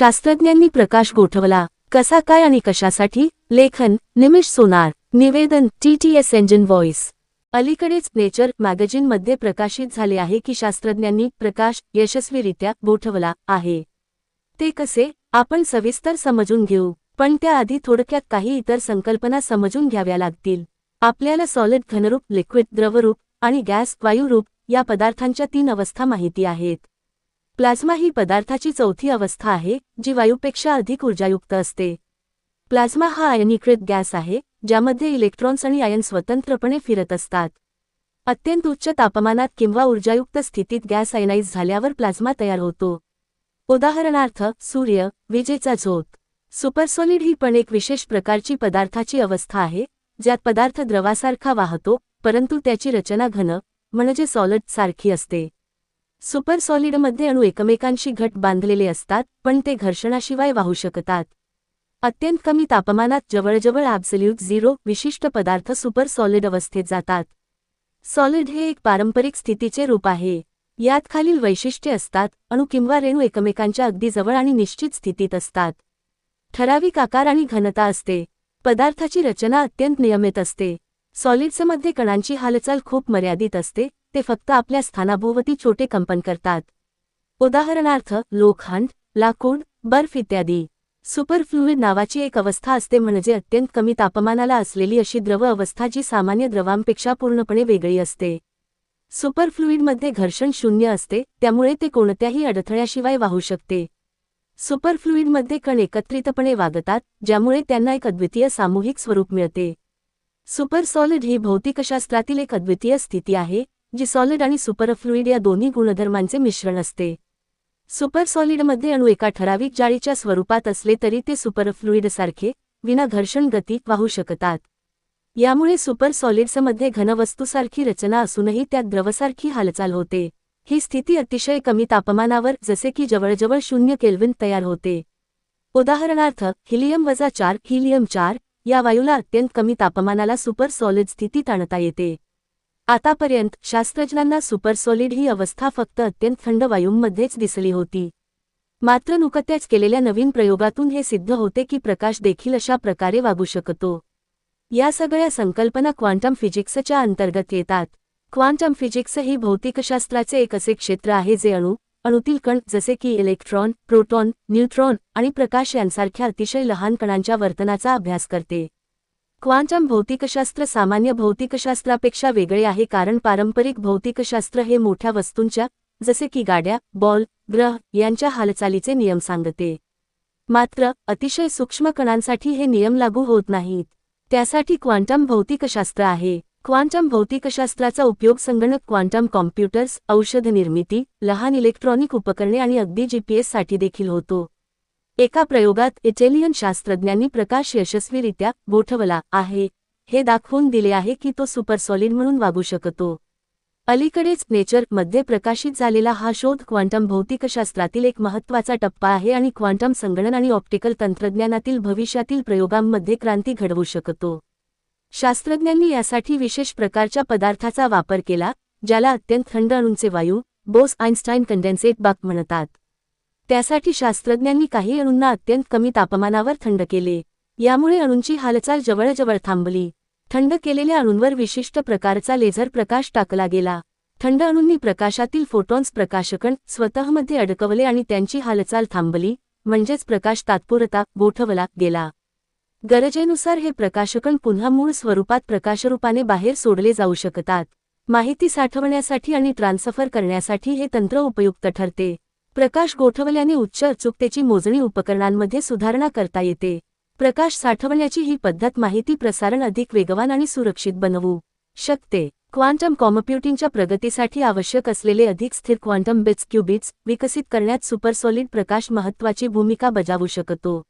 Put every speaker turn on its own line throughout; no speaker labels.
शास्त्रज्ञांनी प्रकाश गोठवला. कसा काय आणि कशासाठी? लेखन निमिष सोनार. निवेदन टीटीएस एंजिन व्हॉइस अलीकडेच नेचर मॅगझिनमध्ये प्रकाशित झाले आहे की शास्त्रज्ञांनी प्रकाश यशस्वीरित्या गोठवला आहे. ते कसे? आपण सविस्तर समजून घेऊ. पण त्याआधी थोडक्यात काही इतर संकल्पना समजून घ्याव्या लागतील. आपल्याला सॉलिड घनरूप लिक्विड द्रवरूप आणि गॅस वायुरूप या पदार्थांच्या तीन अवस्था माहिती आहेत. प्लाझ्मा ही पदार्थाची चौथी अवस्था आहे जी वायूपेक्षा अधिक ऊर्जायुक्त असते. प्लाझ्मा हा आयनीकृत गॅस आहे ज्यामध्ये इलेक्ट्रॉन्स आणि आयन स्वतंत्रपणे फिरत असतात. अत्यंत उच्च तापमानात किंवा ऊर्जायुक्त स्थितीत गॅस आयनाईज झाल्यावर प्लाझ्मा तयार होतो. उदाहरणार्थ सूर्य विजेचा झोत. सुपरसॉलिड ही पण एक विशेष प्रकारची पदार्थाची अवस्था आहे ज्यात पदार्थ द्रवासारखा वाहतो परंतु त्याची रचना घन म्हणजे सॉलिड सारखी असते. सुपर सॉलिडमध्ये अणू एकमेकांशी घट बांधलेले असतात पण ते घर्षणाशिवाय वाहू शकतात. अत्यंत कमी तापमानात जवळजवळ ॲब्सल्यूट झिरो विशिष्ट पदार्थ सुपर सॉलिड अवस्थेत जातात. सॉलिड हे एक पारंपरिक स्थितीचे रूप आहे. यात खालील वैशिष्ट्ये असतात अणू किंवा रेणू एकमेकांच्या अगदी जवळ आणि निश्चित स्थितीत असतात. ठराविक आकार आणि घनता असते. पदार्थाची रचना अत्यंत नियमित असते. सॉलिड्समध्ये कणांची हालचाल खूप मर्यादित असते ते फक्त आपल्या स्थानाभोवती छोटे कंपन करतात. उदाहरणार्थ लोखंड लाकूड बर्फ इत्यादी. सुपरफ्लुइड नावाची एक अवस्था असते म्हणजे अत्यंत कमी तापमानाला असलेली अशी द्रव अवस्था जी सामान्य द्रवांपेक्षा पूर्णपणे वेगळी असते. सुपरफ्लुइडमध्ये घर्षण शून्य असते त्यामुळे ते कोणत्याही अडथळ्याशिवाय वाहू शकते. सुपरफ्लुइडमध्ये कण एकत्रितपणे वागतात ज्यामुळे त्यांना एक अद्वितीय सामूहिक स्वरूप मिळते. सुपरसॉलिड ही भौतिकशास्त्रातील एक अद्वितीय स्थिती आहे जी सॉलिड आणि सुपरफ्लुइड या दोन्ही गुणधर्मांचे मिश्रण असते. सुपर सॉलिडमध्ये अणू एका ठराविक जाळीच्या स्वरूपात असले तरी ते सुपरफ्लुइडसारखे विना घर्षण गती वाहू शकतात. यामुळे सुपर सॉलिड्समध्ये घनवस्तूसारखी रचना असूनही त्यात द्रवसारखी हालचाल होते. ही स्थिती अतिशय कमी तापमानावर जसे की जवळजवळ शून्य केल्विन तयार होते. उदाहरणार्थ हिलियम वजा चार हिलियम चार या वायूला अत्यंत कमी तापमानाला सुपर सॉलिड स्थितीत आणता येते. आतापर्यंत शास्त्रज्ञांना सुपरसॉलिड ही अवस्था फक्त अत्यंत थंड वायूंमध्येच दिसली होती. मात्र नुकत्याच केलेल्या नवीन प्रयोगातून हे सिद्ध होते की प्रकाश देखील अशा प्रकारे वागू शकतो. या सगळ्या संकल्पना क्वांटम फिजिक्सच्या अंतर्गत येतात. क्वांटम फिजिक्स ही भौतिकशास्त्राचे एक असे क्षेत्र आहे जे अणू अणुतील कण जसे की इलेक्ट्रॉन प्रोटॉन न्यूट्रॉन आणि प्रकाश यांसारख्या अतिशय लहान कणांच्या वर्तनाचा अभ्यास करते. क्वांटम भौतिकशास्त्र सामान्य भौतिकशास्त्रापेक्षा वेगळे आहे कारण पारंपरिक भौतिकशास्त्र हे मोठ्या वस्तूंच्या जसे की गाड्या बॉल ग्रह यांच्या हालचालीचे नियम सांगते. मात्र अतिशय सूक्ष्म कणांसाठी हे नियम लागू होत नाहीत. त्यासाठी क्वांटम भौतिकशास्त्र आहे. क्वांटम भौतिकशास्त्राचा उपयोग संगणक क्वांटम कॉम्प्युटर्स औषध निर्मिती लहान इलेक्ट्रॉनिक उपकरणे आणि अगदी जीपीएससाठी देखील होतो. एका प्रयोगात इटेलियन शास्त्रज्ञांनी प्रकाश यशस्वीरित्या गोठवला आहे. हे दाखवून दिले आहे की तो सुपरसॉलिड म्हणून वागू शकतो. अलीकडेच नेचरमध्ये प्रकाशित झालेला हा शोध क्वांटम भौतिकशास्त्रातील एक महत्त्वाचा टप्पा आहे आणि क्वांटम संगणन आणि ऑप्टिकल तंत्रज्ञानातील भविष्यातील प्रयोगांमध्ये क्रांती घडवू शकतो. शास्त्रज्ञांनी यासाठी विशेष प्रकारच्या पदार्थाचा वापर केला ज्याला अत्यंत थंड अणूंचे वायू बोस आइन्स्टाईन कंडेन्सेट बाक म्हणतात. त्यासाठी शास्त्रज्ञांनी काही अणूंना अत्यंत कमी तापमानावर थंड केले. यामुळे अणूंची हालचाल जवळजवळ थांबली. थंड केलेल्या अणूंवर विशिष्ट प्रकारचा लेझर प्रकाश टाकला गेला. थंड अणूंनी प्रकाशातील फोटॉन्स प्रकाशकण स्वतःमध्ये अडकवले आणि त्यांची हालचाल थांबली म्हणजेच प्रकाश तात्पुरता गोठवला गेला. गरजेनुसार हे प्रकाशकण पुन्हा मूळ स्वरूपात प्रकाशरूपाने बाहेर सोडले जाऊ शकतात. माहिती साठवण्यासाठी आणि ट्रान्सफर करण्यासाठी हे तंत्र उपयुक्त ठरते. प्रकाश गोठवल्याने उच्च अचूकतेची मोजणी उपकरणांमध्ये सुधारणा करता येते. प्रकाश साठवण्याची ही पद्धत माहिती प्रसारण अधिक वेगवान आणि सुरक्षित बनवू शकते. क्वांटम कॉम्प्युटिंगच्या प्रगतीसाठी आवश्यक असलेले अधिक स्थिर क्वांटम बिट्स क्युबिट्स विकसित करण्यात सुपरसॉलिड प्रकाश महत्त्वाची भूमिका बजावू शकतो.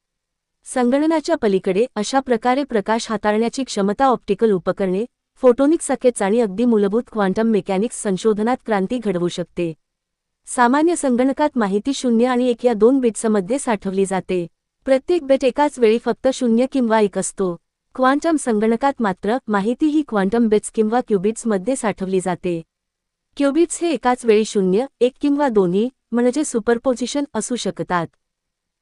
संगणनाच्या पलीकडे अशा प्रकारे प्रकाश हाताळण्याची क्षमता ऑप्टिकल उपकरणे फोटोनिक सकेट्स आणि अगदी मूलभूत क्वांटम मेकॅनिक्स संशोधनात क्रांती घडवू शकते. सामान्य संगणकात माहिती शून्य आणि एक या दोन बिट्समध्ये साठवली जाते. प्रत्येक बिट एकाच वेळी फक्त शून्य किंवा एक असतो. क्वांटम संगणकात मात्र माहिती ही क्वांटम बिट्स किंवा क्युबिट्समध्ये साठवली जाते. क्युबिट्स हे एकाच वेळी शून्य एक किंवा दोन्ही म्हणजे सुपरपोजिशन असू शकतात.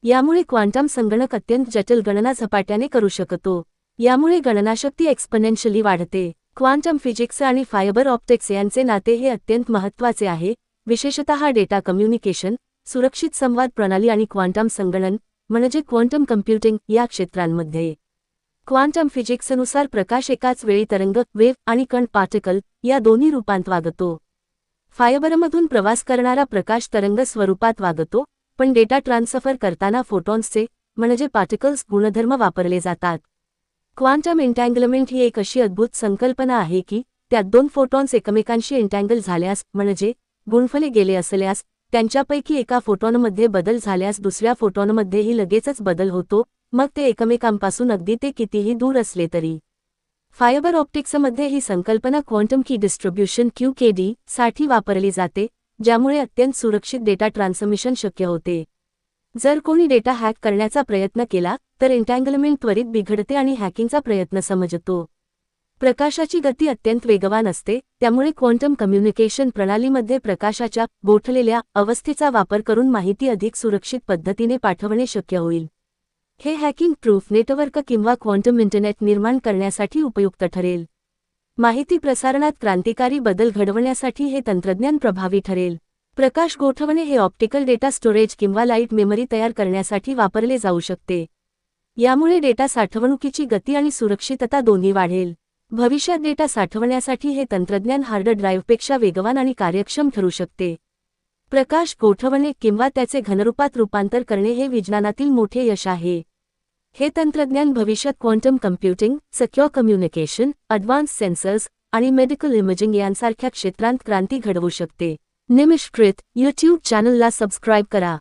यामुळे क्वांटम संगणक अत्यंत जटिल गणना झपाट्याने करू शकतो. यामुळे गणनाशक्ती एक्सपनेन्शियली वाढते. क्वांटम फिजिक्स आणि फायबर ऑप्टिक्स यांचे नाते हे अत्यंत महत्त्वाचे आहे विशेषतः डेटा कम्युनिकेशन सुरक्षित संवाद प्रणाली आणि क्वांटम संगणन म्हणजे क्वांटम कम्प्युटिंग या क्षेत्रांमध्ये. क्वांटम फिजिक्सनुसार प्रकाश एकाच वेळी तरंग वेव्ह आणि कण पार्टिकल या दोन्ही रूपांत वागतो. फायबरमधून प्रवास करणारा प्रकाश तरंग स्वरूपात वागतो पण डेटा ट्रान्सफर करताना फोटॉन्सचे म्हणजे पार्टिकल्स गुणधर्म वापरले जातात. क्वांटम इंटँगलमेंट ही एक अशी अद्भुत संकल्पना आहे की त्यात दोन फोटॉन्स एकमेकांशी इंटँगल झाल्यास म्हणजे गुणफले गेले असल्यास त्यांच्यापैकी एका फोटॉनमध्ये बदल झाल्यास दुसऱ्या फोटॉनमध्येही लगेचच बदल होतो मग ते एकमेकांपासून अगदी ते कितीही दूर असले तरी. फायबर ऑप्टिक्समध्ये ही संकल्पना क्वांटम की डिस्ट्रीब्युशन क्यू के डी साठी वापरली जाते ज्यामुळे अत्यंत सुरक्षित डेटा ट्रान्समिशन शक्य होते. जर कोणी डेटा हॅक करण्याचा प्रयत्न केला तर एन्टँगलमेंट त्वरित बिघडते आणि हॅकिंगचा प्रयत्न समजतो. प्रकाशाची गती अत्यंत वेगवान असते त्यामुळे क्वांटम कम्युनिकेशन प्रणालीमध्ये प्रकाशाच्या गोठलेल्या अवस्थेचा वापर करून माहिती अधिक सुरक्षित पद्धतीने पाठवणे शक्य होईल. हे हॅकिंग प्रूफ नेटवर्क किंवा क्वांटम इंटरनेट निर्माण करण्यासाठी उपयुक्त ठरेल. माहिती प्रसारणात क्रांतिकारी बदल घडवण्यासाठी हे तंत्रज्ञान प्रभावी ठरेल. प्रकाश गोठवणे हे ऑप्टिकल डेटा स्टोरेज किंवा लाइट मेमरी तयार करण्यासाठी वापरले जाऊ शकते. यामुळे डेटा साठवणुकीची गती आणि सुरक्षितता दोन्ही वाढेल. भविष्यात डेटा साठवण्यासाठी हे तंत्रज्ञान हार्ड ड्राईव्हपेक्षा वेगवान आणि कार्यक्षम ठरू शकते. प्रकाश गोठवणे किंवा त्याचे घनरूपात रूपांतर करणे हे विज्ञानातील मोठे यश आहे. हे तंत्रज्ञान भविष्यात quantum computing secure communication advance sensors आणि मेडिकल इमेजिंग यांसारख्या क्षेत्रांत क्रांती घडवू शकते. निमिषकृत यूट्यूब चॅनलला सबस्क्राईब करा.